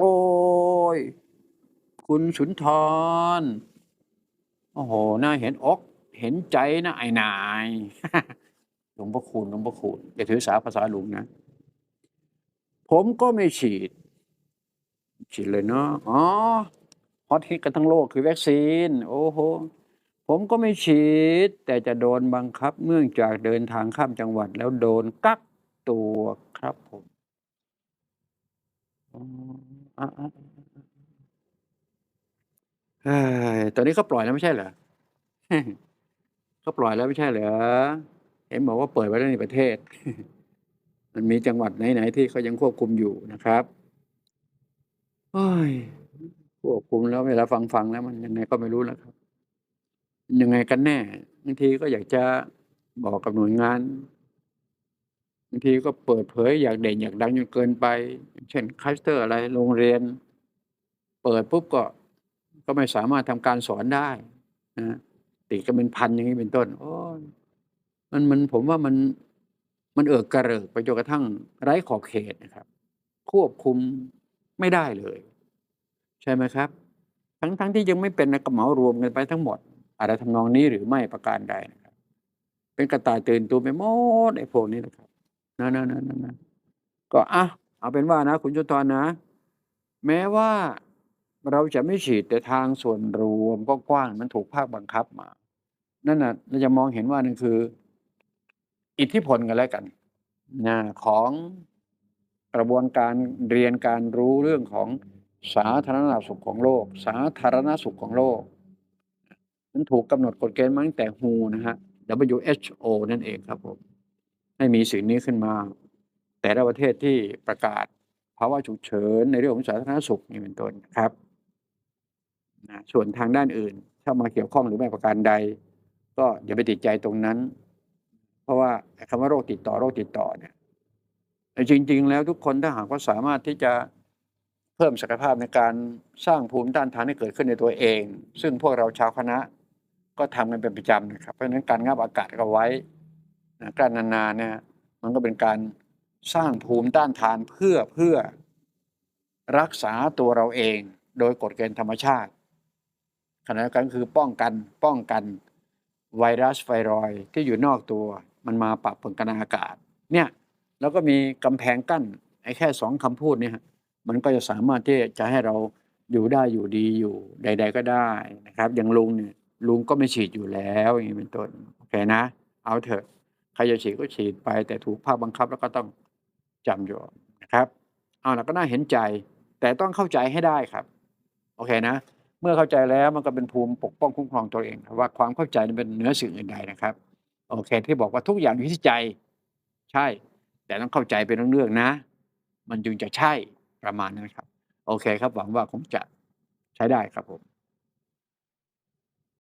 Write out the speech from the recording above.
โอ้ย คุณสุนทร โอ้โห น่าเห็นอกเห็นใจนะไอ้นาย หลวงพ่อคูณหลวงพ่อคูณอย่าถือสาภาษาหลุงนะ ผมก็ไม่ฉีด ฉีดเลยเนาะ อ๋อ ฮอตฮิตกันทั้งโลกคือวัคซีน โอ้โห ผมก็ไม่ฉีด แต่จะโดนบังคับเนื่องจากเดินทางข้ามจังหวัด แล้วโดนกักตัวครับผม อ๋ออเฮ้ย ตอนนี้เขาปล่อยแล้วไม่ใช่เหรอ เขาปล่อยแล้วไม่ใช่เหรอ เห็นบอกว่าเปิดไว้แล้วในประเทศ มันมีจังหวัดไหน ๆ ที่เขายังควบคุมอยู่นะครับ โอ้ยควบคุมแล้วเวลาฟังฟัง ๆ แล้วมันยังไงก็ไม่รู้แล้วครับ ยังไงกันแน่ บางทีก็อยากจะบอกกับหน่วยงาน บางทีก็เปิดเผยอยากเด่นอยากดังจนเกินไป เช่นคลัสเตอร์อะไรโรงเรียน เปิดปุ๊บก็ก็ไม่สามารถทำการสอนได้นะติดกันเป็นพันอย่างนี้เป็นต้นโอ้ยมันมันผมว่ามันมันเอิกกระเริกไปจนกระทั่งไร้ขอบเขตนะครับ ควบคุมไม่ได้เลย ใช่ไหมครับ ทั้งทั้งที่ยังไม่เป็นนกระเหมารวมกันไปทั้งหมด อะไรทำนองนี้หรือไม่ประการใดนะครับ เป็นกระต่ายตื่นตัวไปหมดไอ้พวกนี้นะครับ นะนะนะนะนะก็อะเอาเป็นว่านะ คุณจุตรนะ แม้ว่าเราจะไม่ฉีดแต่ทางส่วนรวมก็กว้างมันถูกภาคบังคับมา นั่นน่ะเราจะมองเห็นว่านั่นคือ อิทธิพลกันแล้วกันนะของกระบวนการเรียนการรู้เรื่องของสาธารณสุขของโลก สาธารณสุขของโลกมันถูกกำหนดกฎเกณฑ์มาตั้งแต่ WHO นะฮะ WHO นั่นเองครับผม ให้มีสิ่งนี้ขึ้นมา แต่ละประเทศที่ประกาศภาวะฉุกเฉินในเรื่องของสาธารณสุขนี่เป็นต้นครับนะส่วนทางด้านอื่นถ้ามาเกี่ยวข้องหรือไม่ประการใด ก็อย่าไปติดใจตรงนั้น เพราะว่าไอ้คำว่าโรคติดต่อโรคติดต่อเนี่ยจริง ๆ แล้วทุกคนถ้าหากว่าสามารถที่จะเพิ่มศักยภาพในการสร้างภูมิต้านทานให้เกิดขึ้นในตัวเอง ซึ่งพวกเราชาวคณะก็ทำกันเป็นประจำนะครับ เพราะฉะนั้นการงับอากาศก็ไว้ นะการนานๆเนี่ยมันก็เป็นการสร้างภูมิต้านทานเพื่อเพื่อรักษาตัวเราเองโดยกฎเกณฑ์ธรรมชาติขณะเดียวกันคือป้องกันป้องกันไวรัสไวรอยที่อยู่นอกตัว มันมาปรับปนกันอากาศ เนี่ยแล้วก็มีกำแพงกั้นไอ้แค่สองคำพูดเนี่ยฮะมันก็จะสามารถที่จะให้เราอยู่ได้อยู่ดีอยู่ใด ๆ ก็ได้นะครับ อย่างลุงเนี่ยลุงก็ไม่ฉีดอยู่แล้วอย่างนี้เป็นต้นโอเคนะ เอาเถอะ รจะฉีดก็ฉีดไป แต่ถูกภาคบังคับแล้วก็ต้องจำอยู่นะครับ เอาละก็น่าเห็นใจ แต่ต้องเข้าใจให้ได้ครับ โอเคนะ เมื่อเข้าใจแล้วมันก็เป็นภูมิปกป้องคุ้มครองตัวเองว่าความเข้าใจเป็นเหนือสิ่งอื่นใดนะครับ โอเค ที่บอกว่าทุกอย่างอยู่ที่ใจ ใช่ แต่ต้องเข้าใจเป็นเรื่องๆนะ มันจึงจะใช่ประมาณนั้นครับ โอเคครับหวังว่าคงจะใช้ได้ครับผม